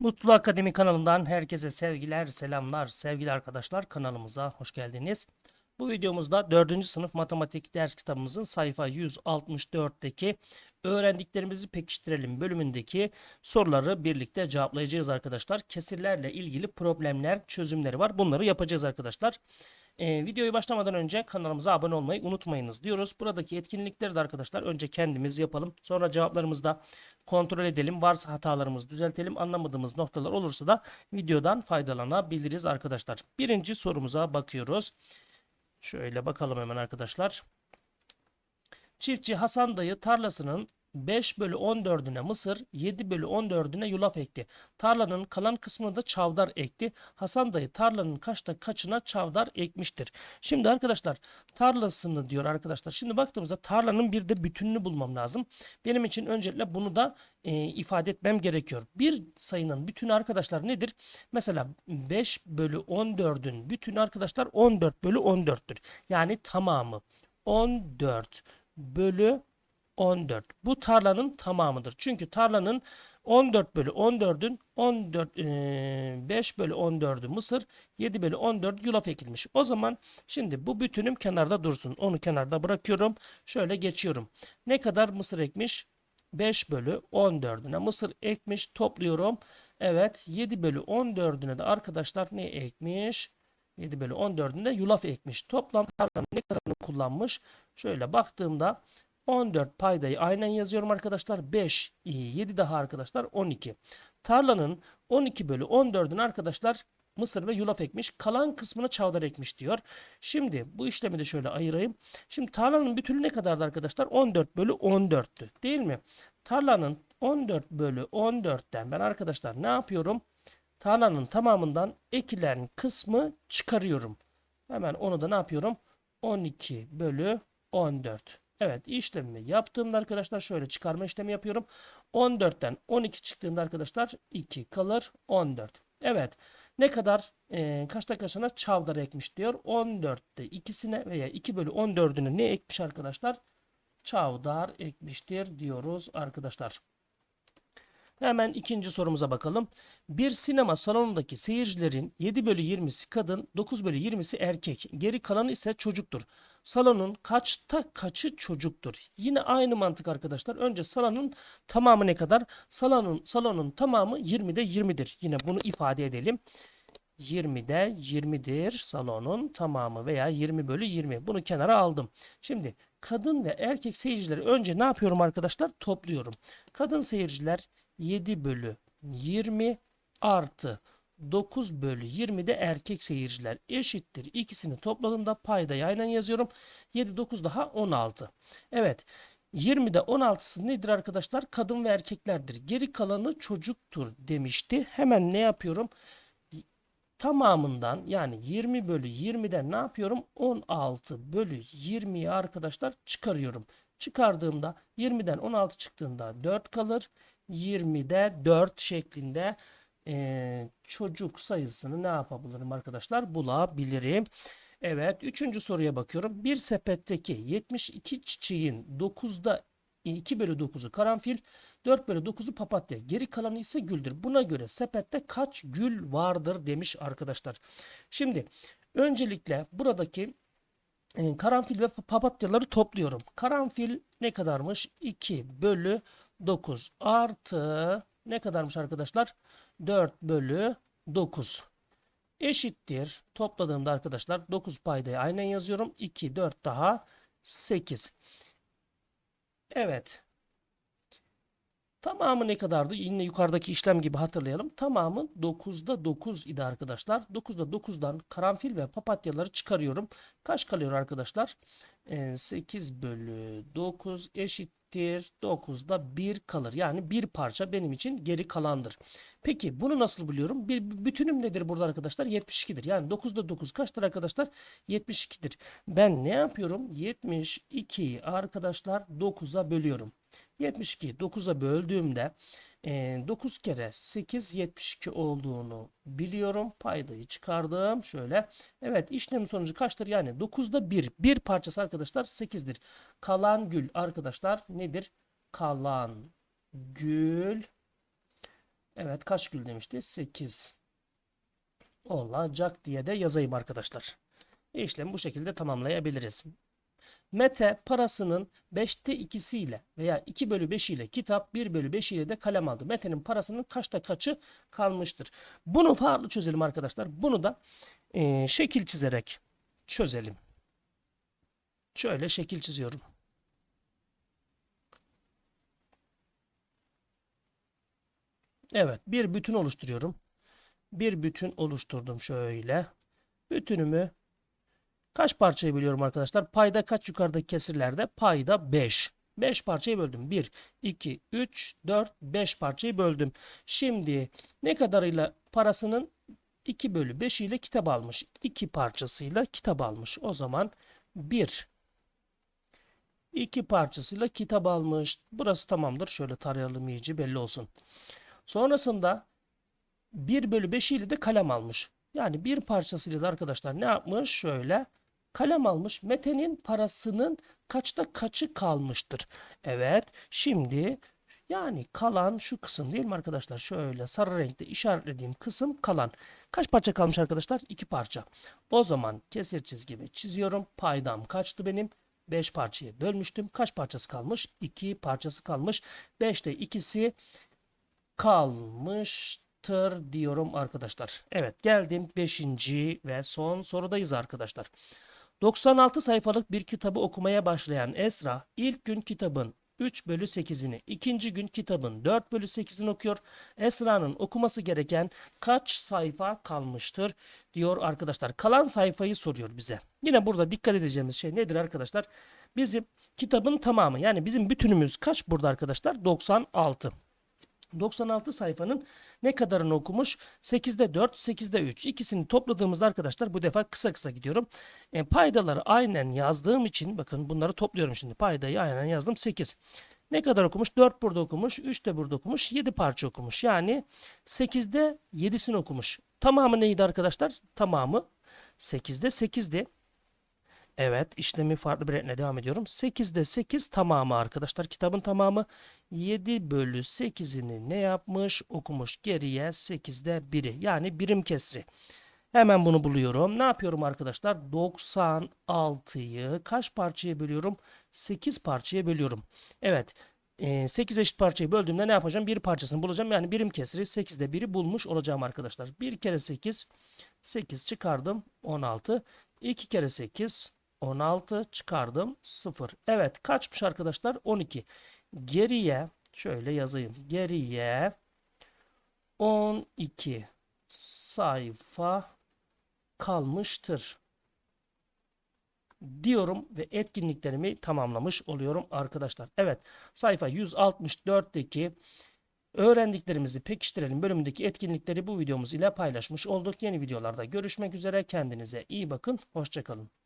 Mutlu Akademi kanalından herkese sevgiler, selamlar. Sevgili arkadaşlar kanalımıza hoş geldiniz. Bu videomuzda 4. sınıf matematik ders kitabımızın sayfa 164'teki öğrendiklerimizi pekiştirelim bölümündeki soruları birlikte cevaplayacağız arkadaşlar. Kesirlerle ilgili problemler, çözümleri var. Bunları yapacağız arkadaşlar. Ee, videoyu başlamadan önce kanalımıza abone olmayı unutmayınız diyoruz. Buradaki etkinlikleri de arkadaşlar önce kendimiz yapalım. Sonra cevaplarımızı da kontrol edelim. Varsa hatalarımızı düzeltelim. Anlamadığımız noktalar olursa da videodan faydalanabiliriz arkadaşlar. Birinci sorumuza bakıyoruz. Şöyle bakalım hemen arkadaşlar. Çiftçi Hasan dayı tarlasının 5 bölü 14'üne mısır, 7 bölü 14'üne yulaf ekti. Tarlanın kalan kısmına da çavdar ekti. Hasan dayı tarlanın kaçta kaçına çavdar ekmiştir. Şimdi arkadaşlar tarlasını diyor arkadaşlar. Şimdi baktığımızda tarlanın bir de bütününü bulmam lazım. Benim için öncelikle bunu da e, ifade etmem gerekiyor. Bir sayının bütünü arkadaşlar nedir? Mesela 5 bölü 14'ün bütünü arkadaşlar 14 bölü 14'tür. Yani tamamı 14 bölü 14. Bu tarlanın tamamıdır. Çünkü tarlanın 14 bölü 14'ün 14 eee, 5 bölü 14'ü mısır 7 bölü 14 yulaf ekilmiş. O zaman şimdi bu bütünüm kenarda dursun. Onu kenarda bırakıyorum. Şöyle geçiyorum. Ne kadar mısır ekmiş? 5 bölü 14'üne mısır ekmiş. Topluyorum. Evet 7 bölü 14'üne de arkadaşlar ne ekmiş? 7 bölü 14'ünde yulaf ekmiş. Toplam tarlanın ne kadarını kullanmış? Şöyle baktığımda 14 paydayı aynen yazıyorum arkadaşlar. 5, 7 daha arkadaşlar 12. Tarlanın 12 bölü 14'ünü arkadaşlar mısır ve yulaf ekmiş. Kalan kısmına çavdar ekmiş diyor. Şimdi bu işlemi de şöyle ayırayım. Şimdi tarlanın bütünü ne kadardı arkadaşlar? 14 bölü 14'tü değil mi? Tarlanın 14 bölü 14'ten ben arkadaşlar ne yapıyorum? Tarlanın tamamından ekilen kısmı çıkarıyorum. Hemen onu da ne yapıyorum? 12 bölü 14. Evet işlemimi yaptığımda arkadaşlar şöyle çıkarma işlemi yapıyorum. 14'ten 12 çıktığında arkadaşlar 2 kalır 14. Evet ne kadar e, kaçta kaçına çavdar ekmiş diyor. 14'te ikisine veya 2 bölü 14'ünü ne ekmiş arkadaşlar? Çavdar ekmiştir diyoruz arkadaşlar. Hemen ikinci sorumuza bakalım. Bir sinema salonundaki seyircilerin 7 bölü 20'si kadın, 9 bölü 20'si erkek. Geri kalanı ise çocuktur. Salonun kaçta kaçı çocuktur? Yine aynı mantık arkadaşlar. Önce salonun tamamı ne kadar? Salonun salonun tamamı 20'de 20'dir. Yine bunu ifade edelim. 20'de 20'dir salonun tamamı veya 20 bölü 20. Bunu kenara aldım. Şimdi kadın ve erkek seyircileri önce ne yapıyorum arkadaşlar? Topluyorum. Kadın seyirciler 7 bölü 20 artı 9 bölü 20 de erkek seyirciler eşittir. İkisini topladığımda payda aynen yazıyorum. 7 9 daha 16. Evet 20'de 16'sı nedir arkadaşlar? Kadın ve erkeklerdir. Geri kalanı çocuktur demişti. Hemen ne yapıyorum? Tamamından yani 20 bölü 20'den ne yapıyorum? 16 bölü 20'yi arkadaşlar çıkarıyorum. Çıkardığımda 20'den 16 çıktığında 4 kalır. 20'de 4 şeklinde e, çocuk sayısını ne yapabilirim arkadaşlar? Bulabilirim. Evet. Üçüncü soruya bakıyorum. Bir sepetteki 72 çiçeğin 9'da 2 bölü 9'u karanfil, 4 bölü 9'u papatya. Geri kalanı ise güldür. Buna göre sepette kaç gül vardır demiş arkadaşlar. Şimdi öncelikle buradaki e, karanfil ve papatyaları topluyorum. Karanfil ne kadarmış? 2 bölü 9 artı ne kadarmış arkadaşlar? 4 bölü 9 eşittir. Topladığımda arkadaşlar 9 paydayı aynen yazıyorum. 2, 4 daha 8. Evet. Tamamı ne kadardı? Yine yukarıdaki işlem gibi hatırlayalım. Tamamı 9'da 9 idi arkadaşlar. 9'da 9'dan karanfil ve papatyaları çıkarıyorum. Kaç kalıyor arkadaşlar? Ee, 8 bölü 9 eşittir. 9'da 1 kalır. Yani bir parça benim için geri kalandır. Peki bunu nasıl buluyorum? Bir bütünüm nedir burada arkadaşlar? 72'dir. Yani 9'da 9 kaçtır arkadaşlar? 72'dir. Ben ne yapıyorum? 72'yi arkadaşlar 9'a bölüyorum. 72 9'a böldüğümde e, 9 kere 8 72 olduğunu biliyorum. Paydayı çıkardım. Şöyle. Evet işlem sonucu kaçtır? Yani 9'da 1. Bir parçası arkadaşlar 8'dir. Kalan gül arkadaşlar nedir? Kalan gül Evet kaç gül demişti? 8 olacak diye de yazayım arkadaşlar. İşlemi bu şekilde tamamlayabiliriz. Mete parasının 5'te 2'si ile veya 2 bölü 5 ile kitap 1 bölü 5 ile de kalem aldı. Mete'nin parasının kaçta kaçı kalmıştır? Bunu farklı çözelim arkadaşlar. Bunu da eee, şekil çizerek çözelim. Şöyle şekil çiziyorum. Evet bir bütün oluşturuyorum. Bir bütün oluşturdum şöyle. Bütünümü kaç parçaya bölüyorum arkadaşlar? Payda kaç yukarıdaki kesirlerde? Payda 5. 5 parçaya böldüm. 1, 2, 3, 4, 5 parçayı böldüm. Şimdi ne kadarıyla parasının 2 bölü 5 ile kitap almış. 2 parçasıyla kitap almış. O zaman 1, 2 parçasıyla kitap almış. Burası tamamdır. Şöyle tarayalım iyice belli olsun. Sonrasında 1 bölü 5 ile de kalem almış. Yani bir parçasıyla da arkadaşlar ne yapmış? Şöyle kalem almış. Mete'nin parasının kaçta kaçı kalmıştır? Evet. Şimdi yani kalan şu kısım değil mi arkadaşlar? Şöyle sarı renkte işaretlediğim kısım kalan. Kaç parça kalmış arkadaşlar? 2 parça. O zaman kesir çizgimi çiziyorum. Paydam kaçtı benim? 5 parçaya bölmüştüm. Kaç parçası kalmış? 2 parçası kalmış. 5'te ikisi kalmıştır diyorum arkadaşlar. Evet geldim 5. ve son sorudayız arkadaşlar. 96 sayfalık bir kitabı okumaya başlayan Esra ilk gün kitabın 3 bölü 8'ini, ikinci gün kitabın 4 bölü 8'ini okuyor. Esra'nın okuması gereken kaç sayfa kalmıştır diyor arkadaşlar. Kalan sayfayı soruyor bize. Yine burada dikkat edeceğimiz şey nedir arkadaşlar? Bizim kitabın tamamı yani bizim bütünümüz kaç burada arkadaşlar? 96. 96 sayfanın ne kadarını okumuş? 8'de 4, 8'de 3. İkisini topladığımızda arkadaşlar bu defa kısa kısa gidiyorum. E, paydaları aynen yazdığım için bakın bunları topluyorum şimdi. Paydayı aynen yazdım 8. Ne kadar okumuş? 4 burada okumuş, 3 de burada okumuş, 7 parça okumuş. Yani 8'de 7'sini okumuş. Tamamı neydi arkadaşlar? Tamamı 8'de 8'di. Evet işlemi farklı bir renkle devam ediyorum. 8'de 8 tamamı arkadaşlar. Kitabın tamamı 7 bölü 8'ini ne yapmış? Okumuş. Geriye 8'de 1'i yani birim kesri. Hemen bunu buluyorum. Ne yapıyorum arkadaşlar? 96'yı kaç parçaya bölüyorum? 8 parçaya bölüyorum. Evet. 8 eşit parçayı böldüğümde ne yapacağım? Bir parçasını bulacağım. Yani birim kesri 8'de 1'i bulmuş olacağım arkadaşlar. 1 kere 8 8 çıkardım 16. 2 kere 8 16 çıkardım 0. Evet kaçmış arkadaşlar? 12. Geriye şöyle yazayım. Geriye 12 sayfa kalmıştır. Diyorum ve etkinliklerimi tamamlamış oluyorum arkadaşlar. Evet sayfa 164'teki öğrendiklerimizi pekiştirelim bölümündeki etkinlikleri bu videomuz ile paylaşmış olduk. Yeni videolarda görüşmek üzere. Kendinize iyi bakın. Hoşçakalın.